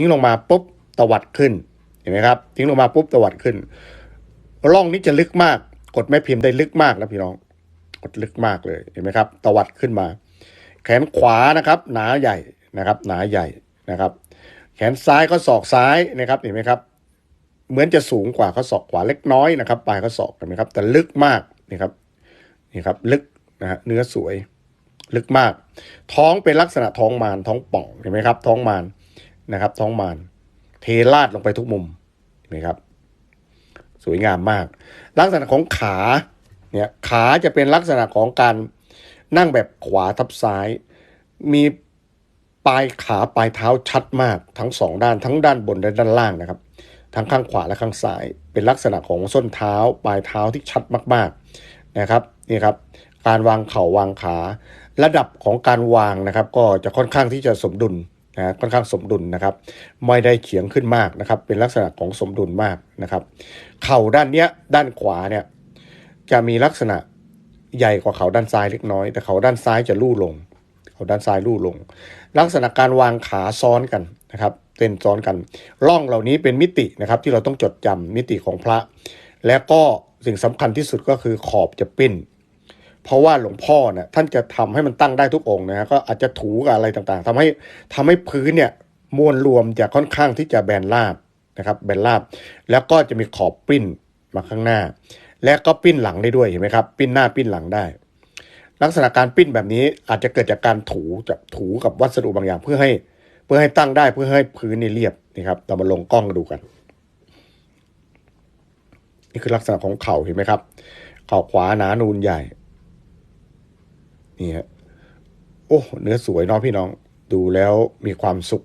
ทิ้งลงมาปุ๊บตวัดขึ้นเห็นไหมครับ ทิ้งลงมาปุ๊บตวัดขึ้นร่องนี้จะลึกมาก กดแม่พิมพ์ได้ลึกมากนะพี่น้อง กดลึกมากเลยเห็นไหมครับ ตวัดขึ้นมา แขนขวานะครับ หนาใหญ่นะครับ หนาใหญ่นะครับ แขนซ้ายก็ศอกซ้ายนะครับเห็นไหมครับ เหมือนจะสูงกว่าข้อศอกขวาเล็กน้อยนะครับ ปลายข้อศอกเห็นไหมครับ แต่ลึกมากนี่ครับนี่ครับ ลึกนะฮะเนื้อสวย ลึกมาก ท้องเป็นลักษณะท้องมารท้องป่องเห็นไหมครับ ท้องมาร นะครับ ท้องมารเทราดลงไปทุกมุมนไหมครับ สวยงามมาก ลักษณะของขาเนี่ยขาจะเป็นลักษณะของการนั่งแบบขวาทับซ้าย มีปลายขาปลายเท้าชัดมาก ทั้งสองด้านทั้งด้านบนและด้านล่างนะครับ ทั้งข้างขวาและข้างซ้าย เป็นลักษณะของส้นเท้า ปลายเท้าที่ชัดมากๆนะครับนี่ครับ การวางเข่าวางขา ระดับของการวางนะครับ ก็จะค่อนข้างที่จะสมดุล นะค่อนข้างสมดุลนะครับ ไม่ได้เฉียงขึ้นมากนะครับ เป็นลักษณะของสมดุลมากนะครับ เข่าด้านเนี้ยด้านขวาเนี่ยจะมีลักษณะใหญ่กว่าเข่าด้านซ้ายเล็กน้อย แต่เข่าด้านซ้ายจะลู่ลง เข่าด้านซ้ายลู่ลง ลักษณะการวางขาซ้อนกันนะครับเต้นซ้อนกันร่องเหล่านี้เป็นมิตินะครับที่เราต้องจดจำมิติของพระ และก็สิ่งสำคัญที่สุดก็คือขอบจะปิ้น เพราะว่าหลวงพ่อเนี่ยท่านจะทำให้มันตั้งได้ทุกองค์นะฮะก็อาจจะถูกับอะไรต่างๆทำให้ทำให้พื้นเนี่ยมวลรวมจะค่อนข้างที่จะแบนราบนะครับแบนราบ แล้วก็จะมีขอบปิ้นมาข้างหน้า และก็ปิ้นหลังได้ด้วยเห็นไหมครับ ปิ้นหน้าปิ้นหลังได้ ลักษณะการปิ้นแบบนี้อาจจะเกิดจากการถูจากถูกับวัสดุบางอย่างเพื่อให้เพื่อให้ตั้งได้เพื่อให้พื้นนี่เรียบนี่ครับเรามาลงกล้องดูกัน นี่คือลักษณะของเข่าเห็นไหมครับ เข่าขวาหนานูนใหญ่ นี่ฮะโอ้เนื้อสวยเนาะพี่น้องดูแล้วมีความสุข